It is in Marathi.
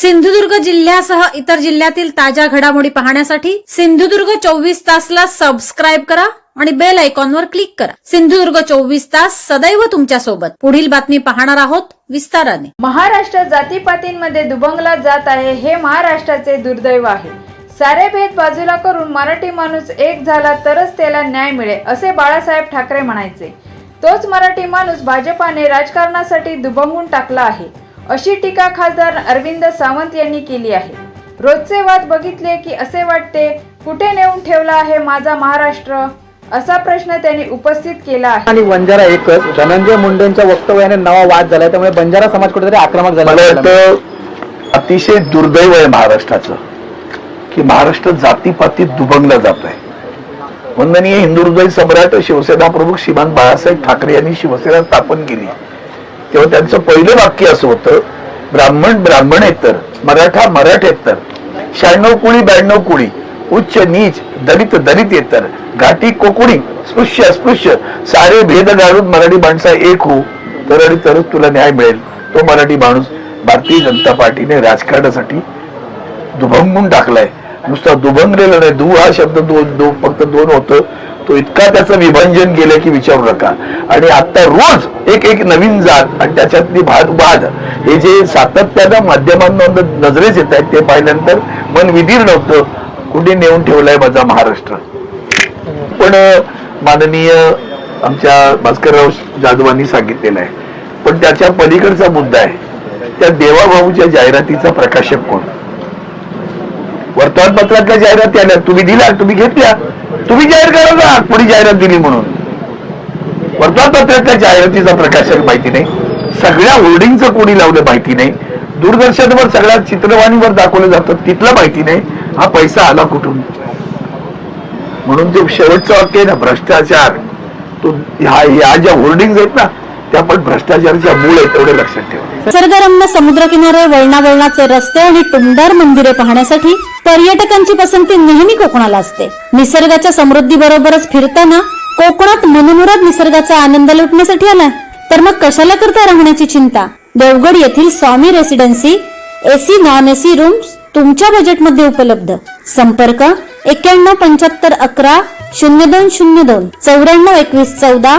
सिंधुदुर्ग जिल्ह्यासह इतर जिल्ह्यातील ताज्या घडामोडी पाहण्यासाठी सिंधुदुर्ग चोवीस तासला सबस्क्राईब करा आणि बेल आयकॉनवर क्लिक करा. सिंधुदुर्ग चोवीस तास सदैव तुमच्यासोबत. पुढील बातमी पाहणार आहोत विस्ताराने. महाराष्ट्र जातीपातींमध्ये दुबंगला जात आहे हे महाराष्ट्राचे दुर्दैव आहे. सारे भेद बाजूला करून मराठी माणूस एक झाला तरच त्याला न्याय मिळेल असे बाळासाहेब ठाकरे म्हणायचे. तोच मराठी माणूस भाजपाने राजकारणासाठी दुबंगून टाकला आहे. अशी टीका खासदार अरविंद सावंत यांनी केली आहे. रोजचे वाद बघितले की असे वाटते कुठे नेऊन ठेवला आहे माझा महाराष्ट्र? असा प्रश्न त्यांनी उपस्थित केला आहे. आणि बंजारा एकच धनंजय मुंडेंच्या वक्तव्याने नवा वाद झालाय त्यामुळे बंजारा समाज कुठेतरी आक्रमक झाला. मला वाटतं अतिशय दुर्दैव आहे महाराष्ट्राचं की महाराष्ट्र जातीपातीत दुभंगला जात आहे वंदनीय हिंदू हृदय सम्राट शिवसेना प्रमुख श्रीमान बाळासाहेब ठाकरे यांनी शिवसेना स्थापन केली. तेव्हा त्यांचं पहिलं वाक्य असं होतं ब्राह्मण ब्राह्मणेतर मराठा मराठेतर शहाण्णव कुळी ब्याण्णव कुळी उच्च नीच दलित दलितेतर घाटी कोकुणी स्पृश्य अस्पृश्य सारे भेद घालून मराठी माणसा एक हो तर आणि तरच तुला न्याय मिळेल. तो मराठी माणूस भारतीय जनता पार्टीने राजकारणासाठी दुभंगून टाकलाय. नुसता दुभंगलेला नाही दु हा शब्द दोन दो फक्त दोन होतं. तो इतका त्याचं विभंजन गेलं की विचारू नका. आणि आता रोज एक एक नवीन जात आणि त्याच्यातली भात वाद हे जे सातत्यानं माध्यमांना नजरेस येत आहेत ते पाहिल्यानंतर मन विधीर नव्हतं. कुठे नेऊन ठेवलाय माझा महाराष्ट्र? पण माननीय आमच्या भास्करराव जाधवांनी सांगितलेलं आहे. पण त्याच्या पलीकडचा मुद्दा आहे. त्या देवाभाऊच्या जाहिरातीचा प्रकाशक कोण? वर्तमानपत्रातल्या जाहिराती आल्या. तुम्ही दिल्या तुम्ही घेतल्या. तुम्ही जाहीर करा ना कोणी जाहिरात दिली म्हणून. वर्तमानपत्रातल्या जाहिरातीचा प्रकाशक माहिती नाही. सगळ्या होर्डिंगचं कोणी लावलं माहिती नाही. दूरदर्शनवर सगळ्या चित्रवाणीवर दाखवलं जातं तिथलं माहिती नाही. हा पैसा आला कुठून? म्हणून जो शेवटचं वाक्य आहे ना भ्रष्टाचार तो ह्या ह्या ज्या होर्डिंग आहेत ना त्या पण भ्रष्टाचाराच्या मूळ आहेत तेवढे लक्षात ठेवा. निसर्गरम्य समुद्रकिनारे वळणावळणाचे रस्ते आणि टुमदार मंदिरे पाहण्यासाठी पर्यटकांची पसंती नेहमी कोकणाला असते. निसर्गाच्या समृद्धी बरोबरच फिरताना कोकणात मनमुराद निसर्गाचा आनंद लुटण्यासाठी आलाय. तर मग कशाला करता राहण्याची चिंता? देवगड येथील Swami residency AC non AC rooms तुमच्या बजेटमध्ये उपलब्ध. संपर्क एक्क्याण्णव पंच्याहत्तर अकरा शून्य दोन शून्य दोन चौऱ्याण्णव एकवीस चौदा